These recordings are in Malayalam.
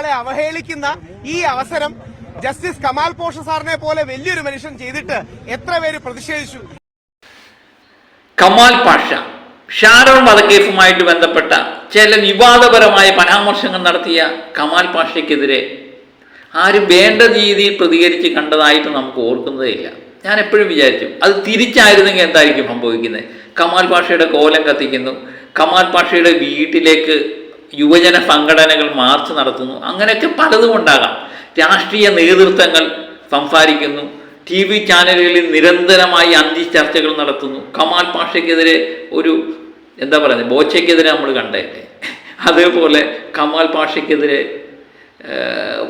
മരിച്ചൊരാളെ അവഹേളിക്കുന്ന ഈ അവസരം ജസ്റ്റിസ് കമാൽ പോഷ സാറിനെ പോലെ വലിയൊരു മനുഷ്യൻ ചെയ്തിട്ട് എത്ര പേര് പ്രതിഷേധിച്ചു? കമാൽ പാഷ ഷാരോൺ വധക്കേസുമായിട്ട് ബന്ധപ്പെട്ട ചില വിവാദപരമായ പരാമർശങ്ങൾ നടത്തിയ കമാൽ പാഷയ്ക്കെതിരെ ആരും വേണ്ട രീതിയിൽ പ്രതികരിച്ച് കണ്ടതായിട്ട് നമുക്ക് ഓർക്കുന്നതേ ഇല്ല ഞാൻ എപ്പോഴും വിചാരിച്ചു അത് തിരിച്ചായിരുന്നെങ്കിൽ എന്തായിരിക്കും സംഭവിക്കുന്നത്? കമാൽ പാഷയുടെ കോലം കത്തിക്കുന്നു കമാൽ പാഷയുടെ വീട്ടിലേക്ക് യുവജന സംഘടനകൾ മാർച്ച് നടത്തുന്നു. അങ്ങനെയൊക്കെ പലതും ഉണ്ടാകാം. രാഷ്ട്രീയ നേതൃത്വങ്ങൾ സംസാരിക്കുന്നു. ടി വി ചാനലുകളിൽ നിരന്തരമായി അന്തി ചർച്ചകൾ നടത്തുന്നു. കമാൽ പാഷയ്ക്കെതിരെ ഒരു എന്താ പറയുന്നത് ബോച്ചയ്ക്കെതിരെ നമ്മൾ കണ്ടേ അതേപോലെ കമാൽ പാഷയ്ക്കെതിരെ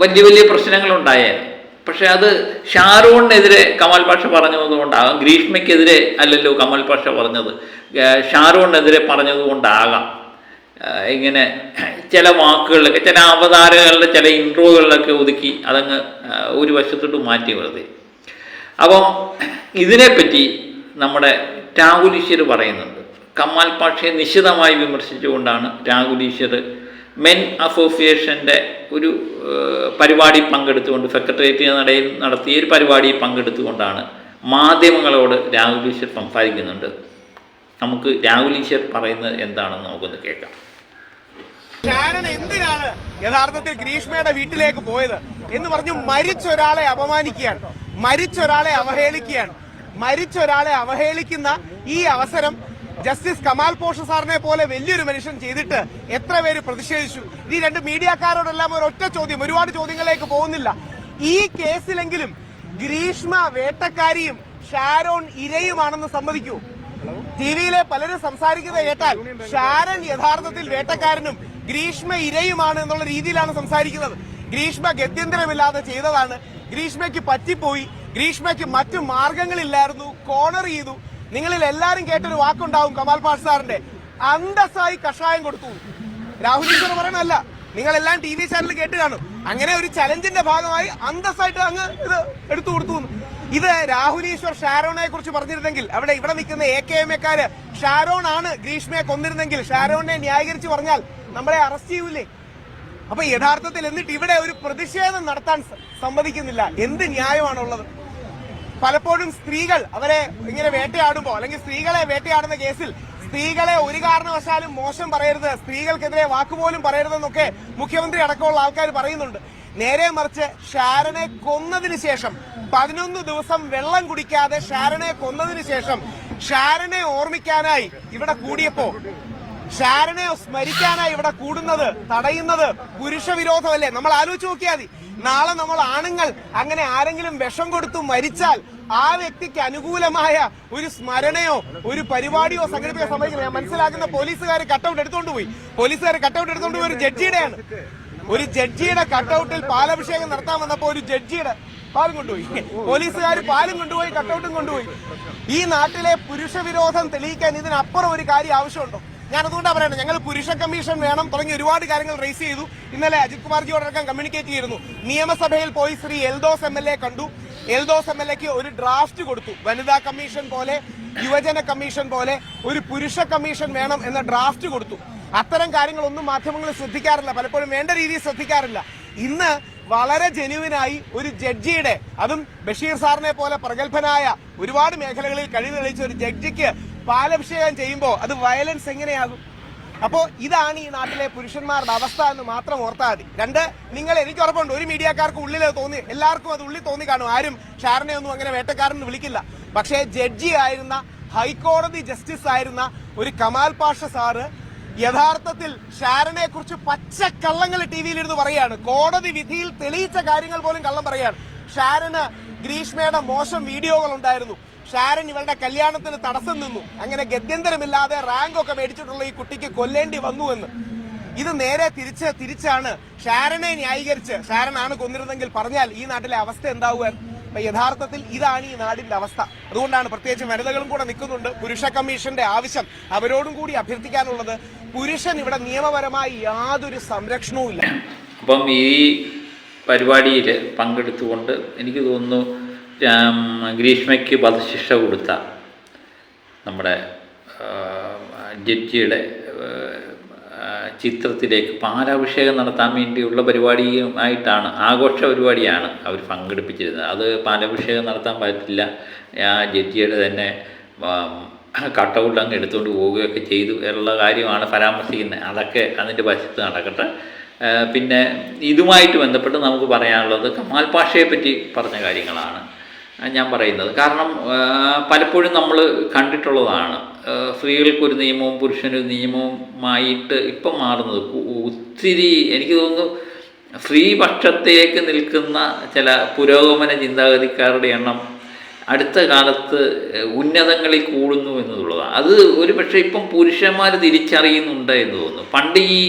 വലിയ വലിയ പ്രശ്നങ്ങളുണ്ടായേനെ പക്ഷെ അത് ഷാരൂണിനെതിരെ കമാൽ പാഷ പറഞ്ഞതുകൊണ്ടാകാം. ഗ്രീഷ്മയ്ക്കെതിരെ അല്ലല്ലോ കമാൽ പാഷ പറഞ്ഞത്. ഷാരൂണിനെതിരെ പറഞ്ഞതുകൊണ്ടാകാം. ഇങ്ങനെ ചില വാക്കുകളിലൊക്കെ ചില അവതാരകളുടെ ചില ഇൻട്രോകളിലൊക്കെ ഒതുക്കി അതങ്ങ് ഒരു വശത്തോട്ട് മാറ്റി വെറുതെ. അപ്പം ഇതിനെപ്പറ്റി നമ്മുടെ രാഹുൽ ഈശ്വർ പറയുന്നുണ്ട്. കമാൽ പാഷയെ നിശിതമായി വിമർശിച്ചുകൊണ്ടാണ് രാഹുൽ ഈശ്വർ മെൻ അസോസിയേഷന്റെ ഒരു പരിപാടി പങ്കെടുത്തുകൊണ്ട് സെക്രട്ടേറിയറ്റ് നടയിൽ നടത്തിയ ഒരു പരിപാടി പങ്കെടുത്തുകൊണ്ടാണ് മാധ്യമങ്ങളോട് രാഹുൽ ഈശ്വർ സംസാരിക്കുന്നുണ്ട്. നമുക്ക് രാഹുൽ ഈശ്വർ പറയുന്നത് എന്താണെന്ന് നമുക്കൊന്ന് കേൾക്കാം. ഷാരൻ എന്തിനാണ് യഥാർത്ഥത്തിൽ ഗ്രീഷ്മയുടെ വീട്ടിലേക്ക് പോയത് എന്ന് പറഞ്ഞു മരിച്ച ഒരാളെ അപമാനിക്കുകയാണ്. മരിച്ച ഒരാളെ അവഹേളിക്കുകയാണ്. മരിച്ച ഒരാളെ അവഹേളിക്കുന്ന ഈ അവസരം ജസ്റ്റിസ് കമാൽ പോഷ സാറിനെ പോലെ വലിയൊരു മനുഷ്യൻ ചെയ്തിട്ട് എത്ര പേര് പ്രതിഷേധിച്ചു? ഈ രണ്ട് മീഡിയക്കാരോടെല്ലാം ഒരു ഒറ്റ ചോദ്യം ഒരുപാട് ചോദ്യങ്ങളിലേക്ക് പോകുന്നില്ല. ഈ കേസിലെങ്കിലും ഗ്രീഷ്മ വേട്ടക്കാരിയും ഷാരോൺ ഇരയുമാണെന്ന് സമ്മതിക്കൂ. ടി വിയിലെ പലരും സംസാരിക്കുന്നത് കേട്ടാൽ ഷാരൻ യഥാർത്ഥത്തിൽ വേട്ടക്കാരനും ഗ്രീഷ്മ ഇരയുമാണ് എന്നുള്ള രീതിയിലാണ് സംസാരിക്കുന്നത്. ഗ്രീഷ്മ ഗത്യന്തരമില്ലാതെ ചെയ്തതാണ്. ഗ്രീഷ്മയ്ക്ക് പറ്റിപ്പോയി. ഗ്രീഷ്മയ്ക്ക് മറ്റു മാർഗങ്ങളില്ലായിരുന്നു. കോർണർ ചെയ്തു. നിങ്ങളിൽ എല്ലാരും കേട്ടൊരു വാക്കുണ്ടാവും കമാൽ പാഷ് സാറിന്റെ അന്തസ്സായി കഷായം കൊടുത്തു. രാഹുൽ ഈശ്വർ പറയണല്ല നിങ്ങളെല്ലാം ടി വി ചാനൽ കേട്ട് കാണും. അങ്ങനെ ഒരു ചലഞ്ചിന്റെ ഭാഗമായി അന്തസ്സായിട്ട് അങ്ങ് ഇത് എടുത്തു കൊടുത്തു. ഇത് രാഹുൽ ഈശ്വർ ഷാരോണെ കുറിച്ച് പറഞ്ഞിരുന്നെങ്കിൽ അവിടെ ഇവിടെ നിൽക്കുന്ന എ കെ എം എക്കാര് ഷാരോൺ ആണ് ഗ്രീഷ്മയെ കൊന്നിരുന്നെങ്കിൽ ഷാരോണിനെ ന്യായീകരിച്ച് പറഞ്ഞാൽ നമ്മളെ അറസ്റ്റ് ചെയ്യൂലേ? അപ്പൊ യഥാർത്ഥത്തിൽ എന്നിട്ട് ഇവിടെ ഒരു പ്രതിഷേധം നടത്താൻ സമ്മതിക്കുന്നില്ല. എന്ത് ന്യായമാണുള്ളത്? പലപ്പോഴും സ്ത്രീകൾ അവരെ ഇങ്ങനെ വേട്ടയാടുമ്പോ അല്ലെങ്കിൽ സ്ത്രീകളെ വേട്ടയാടുന്ന കേസിൽ സ്ത്രീകളെ ഒരു കാരണവശാലും മോശം പറയരുത്. സ്ത്രീകൾക്കെതിരെ വാക്കുപോലും പറയരുതെന്നൊക്കെ മുഖ്യമന്ത്രി അടക്കമുള്ള ആൾക്കാർ പറയുന്നുണ്ട്. നേരെ മറിച്ച് ഷാരനെ കൊന്നതിന് ശേഷം പതിനൊന്ന് ദിവസം വെള്ളം കുടിക്കാതെ ഷാരനെ കൊന്നതിന് ശേഷം ഷാരനെ ഓർമ്മിക്കാനായി ഇവിടെ കൂടിയപ്പോ ഷാരനെ സ്മരിക്കാനായി ഇവിടെ കൂടുന്നത് തടയുന്നത് പുരുഷ വിരോധമല്ലേ നമ്മൾ ആലോചിച്ച് നോക്കിയാൽ മതി. നാളെ നമ്മൾ ആണുങ്ങൾ അങ്ങനെ ആരെങ്കിലും വിഷം കൊടുത്തു മരിച്ചാൽ ആ വ്യക്തിക്ക് അനുകൂലമായ ഒരു സ്മരണയോ ഒരു പരിപാടിയോ സംഘടിപ്പിക്കാൻ ഞാൻ മനസ്സിലാക്കുന്ന പോലീസുകാർ കട്ടൗട്ട് എടുത്തോണ്ട് പോയി. പോലീസുകാർ കട്ടൗട്ട് എടുത്തോണ്ട് പോയി ഒരു ജഡ്ജിയുടെയാണ്. ഒരു ജഡ്ജിയുടെ കട്ടൗട്ടിൽ പാലഭിഷേകം നടത്താൻ വന്നപ്പോ ഒരു ജഡ്ജിയുടെ പാലും കൊണ്ടുപോയി. പോലീസുകാർ പാലും കൊണ്ടുപോയി കട്ടൗട്ടും കൊണ്ടുപോയി. ഈ നാട്ടിലെ പുരുഷ വിരോധം തെളിയിക്കാൻ ഇതിനപ്പുറം ഒരു കാര്യം ആവശ്യമുണ്ടോ? ഞാൻ അതുകൊണ്ടാണ് പറയുന്നത് ഞങ്ങൾ പുരുഷ കമ്മീഷൻ വേണം തുടങ്ങി ഒരുപാട് കാര്യങ്ങൾ റേസ് ചെയ്തു. ഇന്നലെ അജിത് കുമാർജിയോടക്കം കമ്മ്യൂണിക്കേറ്റ് ചെയ്തിരുന്നു. നിയമസഭയിൽ പോയി Shri Eldhose M L A കണ്ടു. എൽദോസ് എം എൽ എക്ക് ഒരു ഡ്രാഫ്റ്റ് കൊടുത്തു. വനിതാ കമ്മീഷൻ പോലെ യുവജന കമ്മീഷൻ പോലെ ഒരു പുരുഷ കമ്മീഷൻ വേണം എന്ന ഡ്രാഫ്റ്റ് കൊടുത്തു. അത്തരം കാര്യങ്ങളൊന്നും മാധ്യമങ്ങൾ ശ്രദ്ധിക്കാറില്ല. പലപ്പോഴും വേണ്ട രീതിയിൽ ശ്രദ്ധിക്കാറില്ല. ഇന്ന് വളരെ ജെന്യുവിനായി ഒരു ജഡ്ജിയുടെ അതും ബഷീർ സാറിനെ പോലെ പ്രഗത്ഭനായ ഒരുപാട് മേഖലകളിൽ കഴിവ് തെളിയിച്ച ഒരു ജഡ്ജിക്ക് പാലഭിഷേകം ചെയ്യുമ്പോൾ അത് വയലൻസ് എങ്ങനെയാകും? അപ്പോ ഇതാണ് ഈ നാട്ടിലെ പുരുഷന്മാരുടെ അവസ്ഥ എന്ന് മാത്രം ഓർത്താൽ മതി. രണ്ട് നിങ്ങൾ എനിക്ക് ഉറപ്പുണ്ട്. ഒരു മീഡിയക്കാർക്ക് ഉള്ളിൽ തോന്നി എല്ലാവർക്കും അത് ഉള്ളിൽ തോന്നി കാണും. ആരും ഷാറിനെ ഒന്നും അങ്ങനെ വേട്ടക്കാരൻ വിളിക്കില്ല. പക്ഷേ ജഡ്ജി ആയിരുന്ന ഹൈക്കോടതി ജസ്റ്റിസ് ആയിരുന്ന ഒരു കമാൽ പാഷ സാറ് യഥാർത്ഥത്തിൽ ഷാരനെ കുറിച്ച് പച്ചക്കള്ളങ്ങൾ ടി വിയിൽ ഇരുന്ന് പറയാണ്. കോടതി വിധിയിൽ തെളിയിച്ച കാര്യങ്ങൾ പോലും കള്ളം പറയാണ്. ഷാരന് ഗ്രീഷ്മയുടെ മോശം വീഡിയോകൾ ഉണ്ടായിരുന്നു. ഷാരൻ ഇവളുടെ കല്യാണത്തിന് തടസ്സം നിന്നു. അങ്ങനെ ഗത്യന്തരമില്ലാതെ റാങ്ക് ഒക്കെ മേടിച്ചിട്ടുള്ള ഈ കുട്ടിക്ക് കൊല്ലേണ്ടി വന്നു എന്ന്. ഇത് നേരെ തിരിച്ച് തിരിച്ചാണ് ഷാരനെ ന്യായീകരിച്ച് ഷാരനാണ് കൊന്നിരുന്നെങ്കിൽ പറഞ്ഞാൽ ഈ നാട്ടിലെ അവസ്ഥ എന്താവുക? അപ്പൊ യഥാർത്ഥത്തിൽ ഇതാണ് ഈ നാടിന്റെ അവസ്ഥ. അതുകൊണ്ടാണ് പ്രത്യേകിച്ച് വനിതകളും കൂടെ നിൽക്കുന്നുണ്ട്. പുരുഷ കമ്മീഷന്റെ ആവശ്യം അവരോടും കൂടി അഭ്യർത്ഥിക്കാനുള്ളത് പുരുഷൻ ഇവിടെ നിയമപരമായി യാതൊരു സംരക്ഷണവും ഇല്ല അപ്പം ഈ പരിപാടിയിൽ പങ്കെടുത്തുകൊണ്ട് എനിക്ക് തോന്നുന്നു ഗ്രീഷ്മയ്ക്ക് വധശിക്ഷ കൊടുത്ത നമ്മുടെ ജഡ്ജിയുടെ ചിത്രത്തിലേക്ക് പാലാഭിഷേകം നടത്താൻ വേണ്ടിയുള്ള പരിപാടിയുമായിട്ടാണ് ആഘോഷ പരിപാടിയാണ് അവർ പങ്കെടുപ്പിച്ചിരുന്നത്. അത് പാലാഭിഷേകം നടത്താൻ പറ്റില്ല. ആ ജഡ്ജിയുടെ തന്നെ കട്ടൗട്ട് അങ്ങ് എടുത്തുകൊണ്ട് പോവുകയൊക്കെ ചെയ്തു എന്നുള്ള കാര്യമാണ് പരാമർശിക്കുന്നത്. അതൊക്കെ അതിന്റെ വശത്ത് നടക്കട്ടെ. പിന്നെ ഇതുമായിട്ട് ബന്ധപ്പെട്ട് നമുക്ക് പറയാനുള്ളത് കമാൽ പാഷയെ പറ്റി പറഞ്ഞ കാര്യങ്ങളാണ് ഞാൻ പറയുന്നത്. കാരണം പലപ്പോഴും നമ്മൾ കണ്ടിട്ടുള്ളതാണ്. സ്ത്രീകൾക്കൊരു നിയമവും പുരുഷനൊരു നിയമവുമായിട്ട് ഇപ്പം മാറുന്നത് ഒത്തിരി എനിക്ക് തോന്നുന്നു സ്ത്രീപക്ഷത്തേക്ക് നിൽക്കുന്ന ചില പുരോഗമന ചിന്താഗതിക്കാരുടെ എണ്ണം അടുത്ത കാലത്ത് ഉന്നതങ്ങളിൽ കൂടുന്നു എന്നുള്ളതാണ്. അത് ഒരു പക്ഷേ ഇപ്പം പുരുഷന്മാർ തിരിച്ചറിയുന്നുണ്ട് എന്ന് തോന്നുന്നു. പണ്ട് ഈ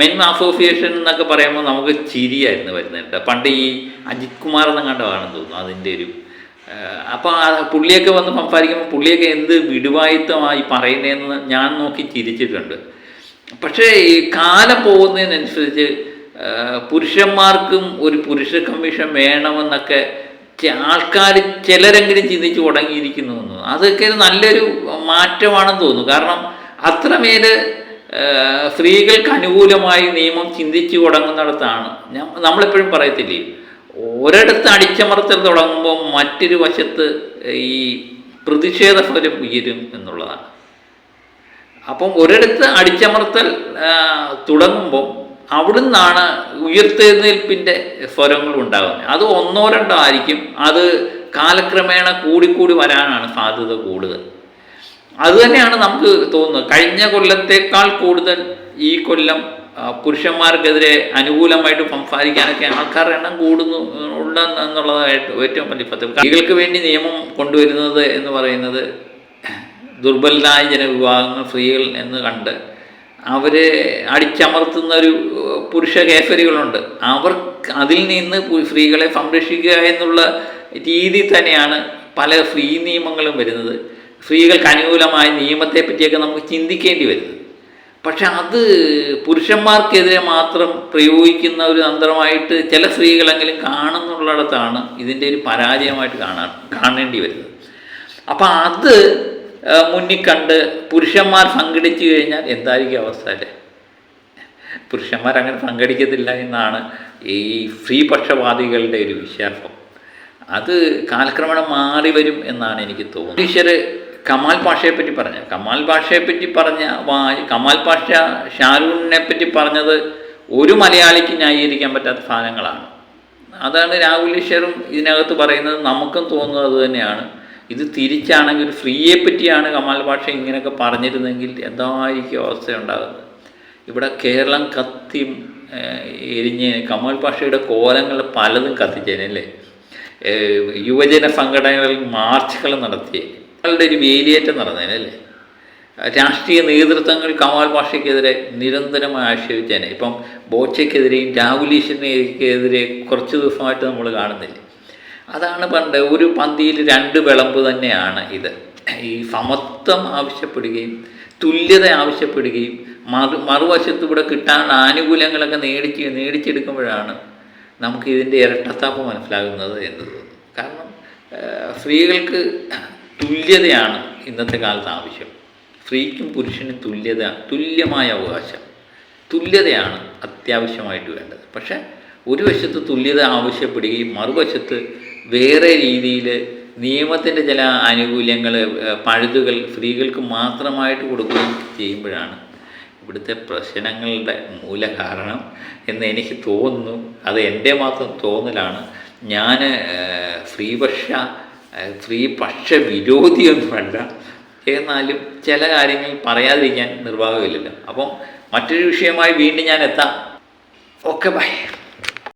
മെൻ അസോസിയേഷൻ എന്നൊക്കെ പറയുമ്പോൾ നമുക്ക് ചിരിയായിരുന്നു വരുന്നത് പണ്ട് ഈ അജിത് കുമാർ എന്ന കണ്ടതാണെന്ന് തോന്നുന്നു അതിന്റെ ഒരു അപ്പോൾ ആ പുള്ളിയൊക്കെ വന്ന് സംസാരിക്കുമ്പോൾ പുള്ളിയൊക്കെ എന്ത് വിടുവായിത്തമായി പറയുന്നതെന്ന് ഞാൻ നോക്കി ചിരിച്ചിട്ടുണ്ട്. പക്ഷേ ഈ കാലം പോകുന്നതിനനുസരിച്ച് പുരുഷന്മാർക്കും ഒരു പുരുഷ കമ്മീഷൻ വേണമെന്നൊക്കെ ആൾക്കാർ ചിലരെങ്കിലും ചിന്തിച്ച് തുടങ്ങിയിരിക്കുന്നു തോന്നുന്നു. അതൊക്കെ നല്ലൊരു മാറ്റമാണെന്ന് തോന്നുന്നു. കാരണം അത്രമേൽ സ്ത്രീകൾക്ക് അനുകൂലമായി നിയമം ചിന്തിച്ചു തുടങ്ങുന്നിടത്താണ്. നമ്മളെപ്പോഴും പറയത്തില്ലേ ഒരിടത്ത് അടിച്ചമർത്തൽ തുടങ്ങുമ്പോൾ മറ്റൊരു വശത്ത് ഈ പ്രതിഷേധ ഫലം ഉയരും എന്നുള്ളതാണ്. അപ്പം ഒരിടത്ത് അടിച്ചമർത്തൽ തുടങ്ങുമ്പോൾ തുടങ്ങുമ്പം അവിടുന്നാണ് ഉയർത്തെഴുന്നേൽപ്പിന്റെ സ്വരങ്ങൾ ഉണ്ടാകുന്നത്. അത് ഒന്നോ രണ്ടോ ആയിരിക്കും. അത് കാലക്രമേണ കൂടിക്കൂടി വരാനാണ് സാധ്യത കൂടുതൽ. അത് തന്നെയാണ് നമുക്ക് തോന്നുന്നത്. കഴിഞ്ഞ കൊല്ലത്തേക്കാൾ കൂടുതൽ ഈ കൊല്ലം പുരുഷന്മാർക്കെതിരെ അനുകൂലമായിട്ട് സംസാരിക്കാനൊക്കെ ആൾക്കാരുടെ എണ്ണം കൂടുന്നു ഉണ്ടെന്ന് എന്നുള്ളതായിട്ട് ഏറ്റവും വലിയ പദ്ധതി സ്ത്രീകൾക്ക് വേണ്ടി നിയമം കൊണ്ടുവരുന്നത് എന്ന് പറയുന്നത് ദുർബലരായ ജനവിഭാഗങ്ങൾ സ്ത്രീകൾ എന്ന് കണ്ട് അവരെ അടിച്ചമർത്തുന്ന ഒരു പുരുഷ കേസരികളുണ്ട്. അവർ അതിൽ നിന്ന് സ്ത്രീകളെ സംരക്ഷിക്കുക എന്നുള്ള രീതി തന്നെയാണ് പല സ്ത്രീ നിയമങ്ങളും വരുന്നത്. സ്ത്രീകൾക്ക് അനുകൂലമായ നിയമത്തെ പറ്റിയൊക്കെ നമുക്ക് ചിന്തിക്കേണ്ടി വരുന്നത്. പക്ഷെ അത് പുരുഷന്മാർക്കെതിരെ മാത്രം പ്രയോഗിക്കുന്ന ഒരു തന്ത്രമായിട്ട് ചില സ്ത്രീകളെങ്കിലും കാണുന്നുള്ളിടത്താണ് ഇതിന്റെ ഒരു പരാജയമായിട്ട് കാണാൻ കാണേണ്ടി വരുന്നത്. അപ്പം അത് മുന്നിൽ കണ്ട് പുരുഷന്മാർ സംഘടിച്ചു കഴിഞ്ഞാൽ എന്തായിരിക്കും അവസ്ഥ അല്ലേ? പുരുഷന്മാർ അങ്ങനെ സംഘടിക്കത്തില്ല എന്നാണ് ഈ സ്ത്രീപക്ഷവാദികളുടെ ഒരു വിശ്വാസം. അത് കാലക്രമേണ മാറി വരും എന്നാണ് എനിക്ക് തോന്നുന്നത്. ടീച്ചർ കമാൽ പാഷയെ പറ്റി പറഞ്ഞ കമാൽ പാഷയെ പറ്റി പറഞ്ഞ കമാൽ പാഷ ഷാരൂഖിനെ പറ്റി പറഞ്ഞത് ഒരു മലയാളിക്ക് ന്യായീകരിക്കാൻ പറ്റാത്ത സാധനങ്ങളാണ്. അതാണ് രാഹുൽ ഈശ്വറും ഇതിനകത്ത് പറയുന്നത് നമുക്കും തോന്നുന്നത് അത് തന്നെയാണ്. ഇത് തിരിച്ചാണെങ്കിൽ ഒരു ഫ്രീയെ പറ്റിയാണ് കമാൽ പാഷ ഇങ്ങനെയൊക്കെ പറഞ്ഞിരുന്നെങ്കിൽ എന്തായിരിക്കും അവസ്ഥ ഉണ്ടാകുന്നത് ഇവിടെ കേരളം കത്തി എരിഞ്ഞ് കമാൽ പാഷയുടെ കോലങ്ങൾ പലതും കത്തിച്ചേനല്ലേ യുവജന സംഘടനകളിൽ മാർച്ചുകൾ നടത്തി അവരുടെ ഒരു വേലിയേറ്റം നടന്നേനല്ലേ രാഷ്ട്രീയ നേതൃത്വങ്ങൾ കമാൽ പാഷയ്ക്കെതിരെ നിരന്തരമായി ആക്ഷേപിച്ചേനെ. ഇപ്പം ബോച്ചയ്ക്കെതിരെയും രാഹുൽ ഈശ്വരനെതിരെ കുറച്ച് ദിവസമായിട്ട് നമ്മൾ കാണുന്നില്ല? അതാണ് പണ്ട് ഒരു പന്തിയിൽ രണ്ട് വിളമ്പ് തന്നെയാണ് ഇത്. ഈ സമത്വം ആവശ്യപ്പെടുകയും തുല്യത ആവശ്യപ്പെടുകയും മറു മറുവശത്ത് കൂടെ കിട്ടാൻ ആനുകൂല്യങ്ങളൊക്കെ നേടിച്ച് നേടിച്ചെടുക്കുമ്പോഴാണ് നമുക്ക് ഇതിന്റെ ഇരട്ടത്താപ്പ് മനസ്സിലാകുന്നത് എന്ന് തോന്നുന്നു. കാരണം സ്ത്രീകൾക്ക് തുല്യതയാണ് ഇന്നത്തെ കാലത്ത് ആവശ്യം. സ്ത്രീക്കും പുരുഷനും തുല്യത തുല്യമായ അവകാശം. തുല്യതയാണ് അത്യാവശ്യമായിട്ട് വേണ്ടത്. പക്ഷേ ഒരു വശത്ത് തുല്യത ആവശ്യപ്പെടുകയും മറുവശത്ത് വേറെ രീതിയിൽ നിയമത്തിന്റെ ചില ആനുകൂല്യങ്ങൾ പഴുതുകൾ സ്ത്രീകൾക്ക് മാത്രമായിട്ട് കൊടുക്കുകയും ചെയ്യുമ്പോഴാണ് ഇവിടുത്തെ പ്രശ്നങ്ങളുടെ മൂലകാരണം എന്ന് എനിക്ക് തോന്നുന്നു. അത് എന്റെ മാത്രം തോന്നലാണ്. ഞാൻ സ്ത്രീപക്ഷ ഏഹ്, വിരോധിയൊന്നും വേണ്ട എന്നാലും ചില കാര്യങ്ങൾ പറയാതിരിക്കാൻ നിർവാഹമില്ലല്ലോ. അപ്പോൾ മറ്റൊരു വിഷയമായി വീണ്ടും ഞാൻ എത്താം. Okay bye.